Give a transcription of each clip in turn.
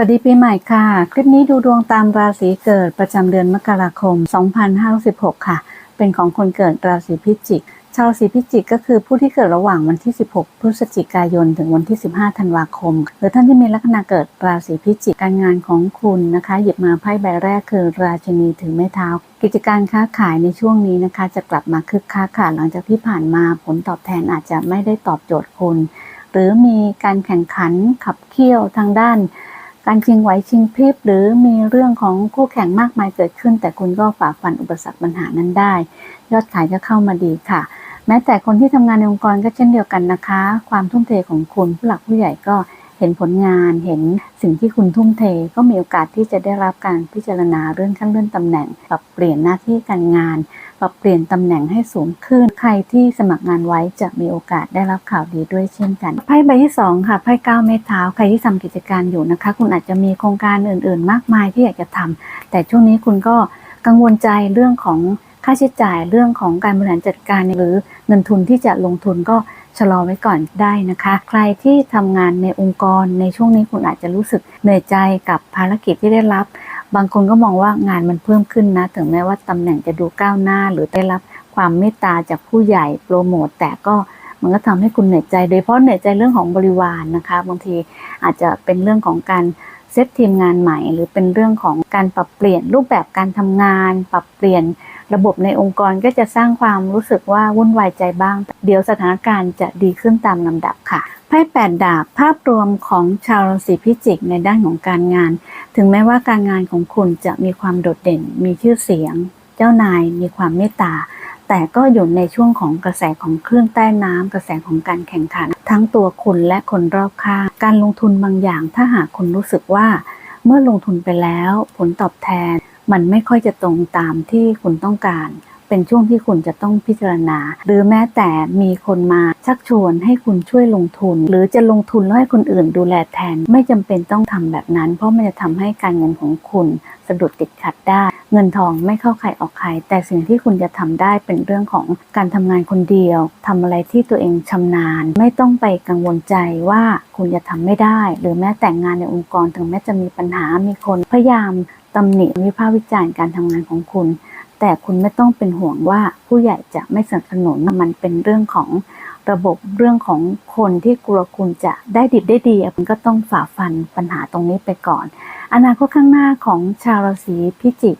วัสดีปีใหม่ค่ะ คลิปนี้ดูดวงตามราศีเกิดประจำเดือนมกราคม 2566 ค่ะ เป็นของคนเกิดราศีพิจิก ชาวราศีพิจิกก็คือผู้ที่เกิดระหว่างวันที่ 16 พฤศจิกายน ถึงวันที่ 15 ธันวาคม หรือท่านที่มีลัคนาเกิดราศีพิจิก การงานของคุณนะคะ หยิบมาไพ่ใบแรกคือราชินีถือไม้เท้า กิจการค้าขายในช่วงนี้นะคะ จะกลับมาคึกคักค่ะ หลังจากที่ผ่านมาผลตอบแทนอาจจะไม่ได้ตอบโจทย์คุณ หรือมีการแข่งขันขับเคี่ยวทางด้าน การชิงไหวชิงพริบหรือมีเรื่องของคู่แข่งมากมายเกิดขึ้น แต่คุณก็ฝ่าฟันอุปสรรคปัญหานั้นได้ ยอดขายก็เข้ามาดีค่ะ แม้แต่คนที่ทำงานในองค์กรก็เช่นเดียวกันนะคะ ความทุ่มเทของคุณผู้หลักผู้ใหญ่ก็เห็นผลงานเห็นสิ่งที่คุณทุ่มเทก็มีโอกาสที่จะได้รับการพิจารณาเลื่อนขั้นเลื่อนตำแหน่งปรับเปลี่ยนหน้าที่การงาน ปรับเปลี่ยนตำแหน่งให้สูงขึ้น ใครที่สมัครงานไว้จะมีโอกาสได้รับข่าวดีด้วยเช่นกัน ไพ่ใบที่สองค่ะไพ่เก้าเมตเท้าใครที่ทำกิจการอยู่นะคะ คุณอาจจะมีโครงการอื่น ๆ มากมายที่อยากจะทำแต่ช่วงนี้คุณก็กังวลใจเรื่องของค่าใช้จ่ายเรื่องของการบริหารจัดการหรือเงินทุนที่จะลงทุนก็ชะลอไว้ก่อนได้นะคะ ใครที่ทำงานในองค์กรในช่วงนี้คุณอาจจะรู้สึกเหนื่อยใจกับภารกิจที่ได้รับ บางคนก็มองว่างานมันเพิ่มขึ้นนะ ถึงแม้ว่าตำแหน่งจะดูก้าวหน้า หรือได้รับความเมตตาจากผู้ใหญ่โปรโมทแต่ก็มันก็ทำให้คุณเหนื่อยใจ โดยเฉพาะเหนื่อยใจเรื่องของบริวารนะคะ บางทีอาจจะเป็นเรื่องของการเซตทีมงานใหม่ หรือเป็นเรื่องของการปรับเปลี่ยนรูปแบบการทำงาน ปรับเปลี่ยน ระบบในองค์กรก็จะสร้างความรู้สึกว่าวุ่นวายใจบ้าง เดี๋ยวสถานการณ์จะดีขึ้นตามลำดับค่ะไพ่แปดดาบภาพรวมของชาวราศีพิจิกในด้านของการงาน ถึงแม้ว่าการงานของคุณจะมีความโดดเด่น มีชื่อเสียง เจ้านายมีความเมตตาแต่ก็อยู่ในช่วงของกระแสของเครื่องใต้น้ำกระแสของการแข่งขัน ทั้งตัวคุณและคนรอบข้าง การลงทุนบางอย่างถ้าหากคุณรู้สึกว่า เมื่อลงทุนไปแล้ว ผลตอบแทน มันไม่ค่อยจะตรงตามที่คุณต้องการ เป็นช่วงที่คุณจะต้องพิจารณา หรือแม้แต่มีคนมาชักชวนให้คุณช่วยลงทุน หรือจะลงทุนแล้วให้คนอื่นดูแลแทน ไม่จำเป็นต้องทำแบบนั้น เพราะมันจะทำให้การเงินของคุณสะดุดติดขัดได้ เงินทองไม่เข้าใครออกใคร แต่สิ่งที่คุณจะทำได้เป็นเรื่องของการทำงานคนเดียวทำอะไรที่ตัวเองชำนาญ ไม่ต้องไปกังวลใจว่าคุณจะทำไม่ได้ หรือแม้แต่งานในองค์กรถึงแม้จะมีปัญหามีคนพยายาม ตำหนิวิพากษ์วิจารณ์การทำงานของคุณ แต่คุณไม่ต้องเป็นห่วงว่าผู้ใหญ่จะไม่สนับสนุนมันเป็นเรื่องของระบบเรื่องของคนที่กลัวคุณจะได้ดิบได้ดีคุณก็ต้องฝ่าฟันปัญหาตรงนี้ไปก่อน อนาคตข้างหน้าของชาวราศีพิจิก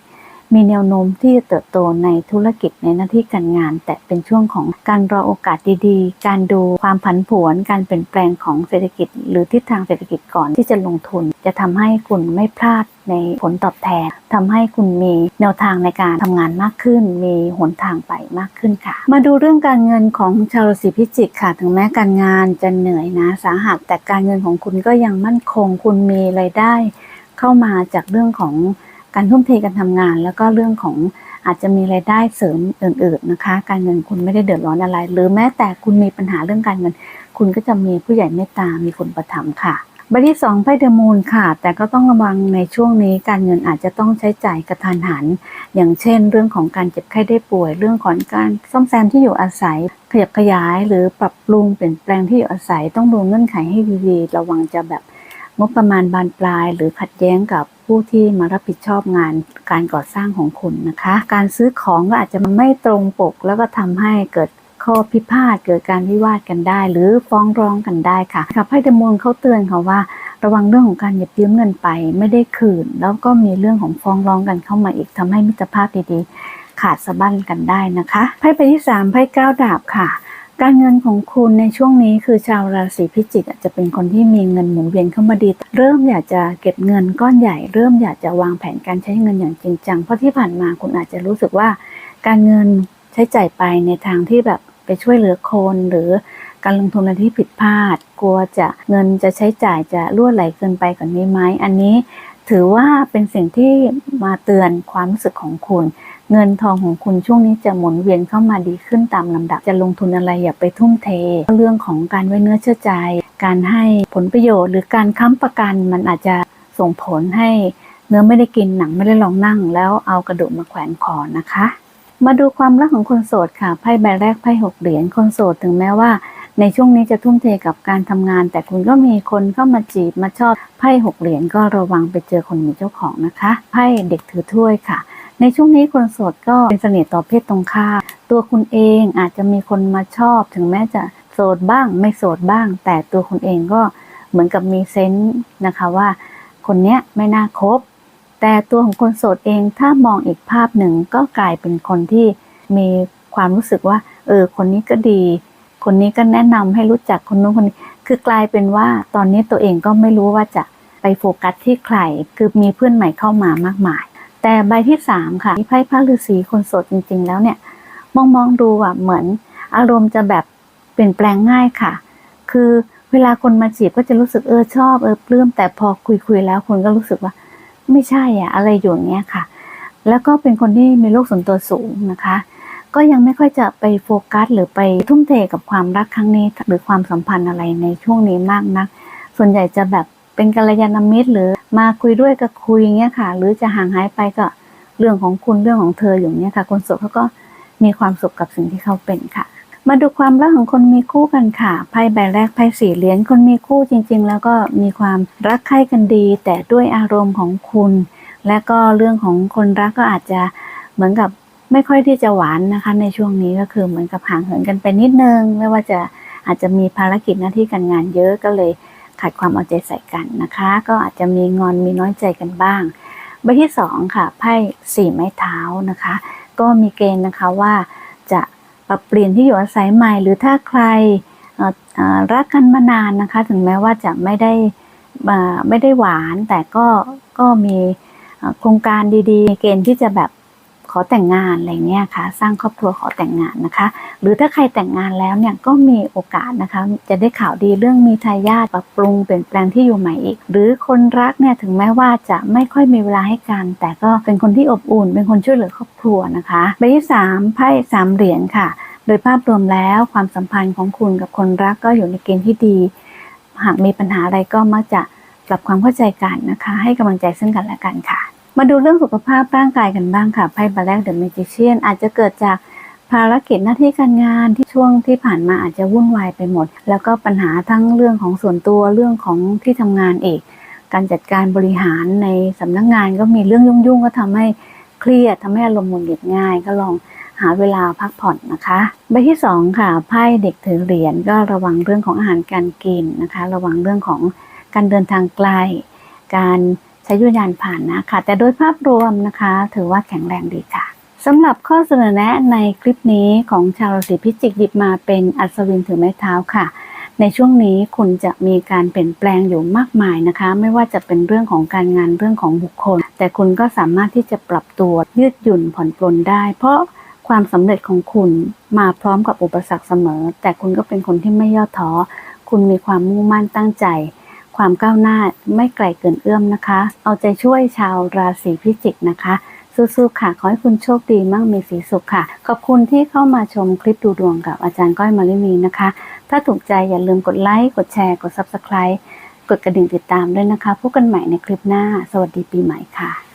มีแนวโน้มที่จะเติบโตในธุรกิจในหน้าที่การงาน แต่เป็นช่วงของการรอโอกาสดีๆ การดูความผันผวน การเปลี่ยนแปลงของเศรษฐกิจ หรือทิศทางเศรษฐกิจก่อนที่จะลงทุน จะทำให้คุณไม่พลาดในผลตอบแทนทำให้คุณมีแนวทางในการทำงานมากขึ้น มีหนทางไปมากขึ้นค่ะ มาดูเรื่องการเงินของชาวราศีพิจิกค่ะ ถึงแม้การงานจะเหนื่อยนะสาหัสแต่การเงินของคุณก็ยังมั่นคง คุณมีรายได้ เข้ามาจากเรื่องของ การทุ่มเทการทำงาน แล้วก็เรื่องของอาจจะมีรายได้เสริมอื่นๆนะคะ การเงินคุณไม่ได้เดือดร้อนอะไร หรือแม้แต่คุณมีปัญหาเรื่องการเงิน คุณก็จะมีผู้ใหญ่เมตตา มีคนประถมค่ะใบที่สองไพ่เดมูนค่ะ แต่ก็ต้องระวังในช่วงนี้การเงินอาจจะต้องใช้จ่ายกระทันหัน อย่างเช่น เรื่องของการเจ็บไข้ได้ป่วย เรื่องของการซ่อมแซมที่อยู่อาศัย ขยับขยายหรือปรับปรุงเปลี่ยนแปลงที่อยู่อาศัย ต้องดูเงื่อนไขให้ดีๆ ระวังจะแบบงบประมาณบานปลาย หรือขัดแย้งกับ ผู้ที่มารับผิดชอบงานการก่อสร้างของคุณนะคะ การซื้อของก็อาจจะไม่ตรงปก แล้วก็ทำให้เกิดข้อพิพาทเกิดการวิวาทกันได้ หรือฟ้องร้องกันได้ค่ะค่ะไพ่เดมอนเขาเตือนค่ะว่า ระวังเรื่องของการหยิบยืมเงินไปไม่ได้คืน แล้วก็มีเรื่องของฟ้องร้องกันเข้ามาอีกทำให้มิตรภาพดีๆ ขาดสะบั้นกันได้นะคะไพ่ใบที่สามไพ่เก้าดาบค่ะ การเงินของคุณในช่วงนี้คือชาวราศีพิจิกอาจจะเป็นคนที่มีเงินหมุนเวียนเข้ามาดี เริ่มอยากจะเก็บเงินก้อนใหญ่ เริ่มอยากจะวางแผนการใช้เงินอย่างจริงจังเพราะที่ผ่านมาคุณอาจจะรู้สึกว่า การเงินใช้จ่ายไปในทางที่แบบไปช่วยเหลือคนหรือการลงทุนอะไรที่ผิดพลาด กลัวจะเงินจะใช้จ่ายจะล่วไหลเกินไปกว่านนี้ไหมอันนี้ ถือว่าเป็นสิ่งที่มาเตือนความรู้สึกของคุณ เงินทองของคุณช่วงนี้จะหมุนเวียนเข้ามาดีขึ้นตามลำดับ จะลงทุนอะไรอย่าไปทุ่มเท เรื่องของการไว้เนื้อเชื่อใจ การให้ผลประโยชน์ หรือการค้ำประกันมันอาจจะส่งผลให้เนื้อไม่ได้กินหนังไม่ได้ลองนั่ง แล้วเอากระดูกมาแขวนคอนะคะ มาดูความรักของคนโสดค่ะไพ่ใบแรกไพ่หกเหรียญคนโสดถึงแม้ว่า ในช่วงนี้จะทุ่มเทกับการทำงาน แต่คุณก็มีคนเข้ามาจีบมาชอบไพ่หกเหรียญก็ระวังไปเจอคนมีเจ้าของนะคะไพ่เด็กถือถ้วยค่ะ ในช่วงนี้คนโสดก็เป็นเสน่ห์ต่อเพศตรงข้ามตัวคุณเองอาจจะมีคนมาชอบ ถึงแม้จะโสดบ้าง ไม่โสดบ้าง แต่ตัวคุณเองก็เหมือนกับมีเซนส์นะคะว่า คนเนี้ยไม่น่าคบ แต่ตัวของคนโสดเองถ้ามองอีกภาพหนึ่งก็กลายเป็นคนที่มีความรู้สึกว่า เออ คนนี้ก็ดี คนนี้ก็แนะนำให้รู้จักคนนู้นคนนี้ คือกลายเป็นว่าตอนนี้ตัวเองก็ไม่รู้ว่าจะไปโฟกัสที่ใคร คือมีเพื่อนใหม่เข้ามามากมาย แต่ใบที่สามค่ะที่ไพ่พระฤาษีคนโสดจริง ๆ แล้วเนี่ย มองมองดูอะเหมือนอารมณ์จะแบบเปลี่ยนแปลงง่ายค่ะ คือเวลาคนมาจีบก็จะรู้สึกเออชอบเออปลื้มแต่พอคุยคุยๆแล้วคนก็รู้สึกว่า ไม่ใช่อะอะไรอยู่อย่างเงี้ยค่ะ แล้วก็เป็นคนที่มีโลกส่วนตัวสูงนะคะ ก็ยังไม่ค่อยจะไปโฟกัส หรือไปทุ่มเทกับความรักครั้งนี้ หรือความสัมพันธ์อะไรในช่วงนี้มากนัก ส่วนใหญ่จะแบบเป็นกัลยาณมิตร หรือมาคุยด้วยก็คุยอย่างเงี้ยค่ะ หรือจะห่างหายไปก็เรื่องของคุณเรื่องของเธออย่างเงี้ยค่ะ คนโสดเขาก็มีความสุขกับสิ่งที่เขาเป็นค่ะ มาดูความรักของคนมีคู่กันค่ะไพ่ใบแรกไพ่สี่เหรียญคนมีคู่จริง ๆ แล้วก็มีความรักใคร่กันดี แต่ด้วยอารมณ์ของคุณ และก็เรื่องของคนรักก็อาจจะเหมือนกับ ไม่ค่อยที่จะหวานนะคะ ในช่วงนี้ก็คือเหมือนกับห่างเหินกันไปนิดนึง ไม่ว่าจะอาจจะมีภารกิจหน้าที่การงานเยอะก็เลยขาดความเอาใจใส่กันนะคะ ก็อาจจะมีงอนมีน้อยใจกันบ้างใบที่สองค่ะไพ่สี่ไม้เท้านะคะ ก็มีเกณฑ์นะคะว่าจะปรับเปลี่ยนที่อยู่อาศัยใหม่ หรือถ้าใครรักกันมานานนะคะ ถึงแม้ว่าจะไม่ได้ไม่ได้หวานแต่ก็ก็มีโครงการดีๆ เกณฑ์ที่จะแบบ อแต่งงานอะไรเงี้ยค่ะ สร้างครอบครัวขอแต่งงานนะคะ หรือถ้าใครแต่งงานแล้วเนี่ยก็มีโอกาสนะคะ จะได้ข่าวดีเรื่องมีทายาทปรับปรุงเปลี่ยนแปลงที่อยู่ใหม่อีก หรือคนรักเนี่ยถึงแม้ว่าจะไม่ค่อยมีเวลาให้กัน แต่ก็เป็นคนที่อบอุ่น เป็นคนช่วยเหลือครอบครัวนะคะใบที่สามไพ่สามเหรียญค่ะ โดยภาพรวมแล้วความสัมพันธ์ของคุณกับคนรักก็อยู่ในเกณฑ์ที่ดี หากมีปัญหาอะไรก็มักจะปรับความเข้าใจกันนะคะ ให้กำลังใจซึ่งกันและกันค่ะ มาดูเรื่องสุขภาพร่างกายกันบ้างค่ะไพ่ใบแรกเดอะเมจิเชียนอาจจะเกิดจากภารกิจหน้าที่การงานที่ช่วงที่ผ่านมาอาจจะวุ่นวายไปหมด แล้วก็ปัญหาทั้งเรื่องของส่วนตัวเรื่องของที่ทำงานเอกการจัดการบริหารในสำนักงานก็มีเรื่องยุ่งๆก็ทำให้เครียดทำให้อารมณ์หงุดหงิดง่าย ก็ลองหาเวลาพักผ่อนนะคะใบที่สองค่ะไพ่เด็กถือเหรียญก็ระวังเรื่องของอาหารการกินนะคะ ระวังเรื่องของการเดินทางไกล การ ใช้ยุยานผ่านนะค่ะแต่โดยภาพรวมนะคะ ถือว่าแข็งแรงดีค่ะสำหรับข้อเสนอแนะในคลิปนี้ของชาวราศีพิจิกหยิบมาเป็นอัศวินถือไม้เท้าค่ะ ในช่วงนี้คุณจะมีการเปลี่ยนแปลงอยู่มากมายนะคะ ไม่ว่าจะเป็นเรื่องของการงานเรื่องของบุคคล แต่คุณก็สามารถที่จะปรับตัวยืดหยุ่นผ่อนปลนได้ เพราะความสำเร็จของคุณมาพร้อมกับอุปสรรคเสมอ แต่คุณก็เป็นคนที่ไม่ย่อท้อคุณมีความมุ่งมั่นตั้งใจ ความก้าวหน้าไม่ไกลเกินเอื้อมนะคะ เอาใจช่วยชาวราศีพิจิกนะคะสู้ๆค่ะ ขอให้คุณโชคดีมั่งมีสีสุขค่ะ ขอบคุณที่เข้ามาชมคลิปดูดวงกับอาจารย์ก้อยมาลิมีนะคะ ถ้าถูกใจอย่าลืมกดไลค์กดแชร์กด Subscribe กดกระดิ่งติดตามด้วยนะคะพบกันใหม่ในคลิปหน้า สวัสดีปีใหม่ค่ะ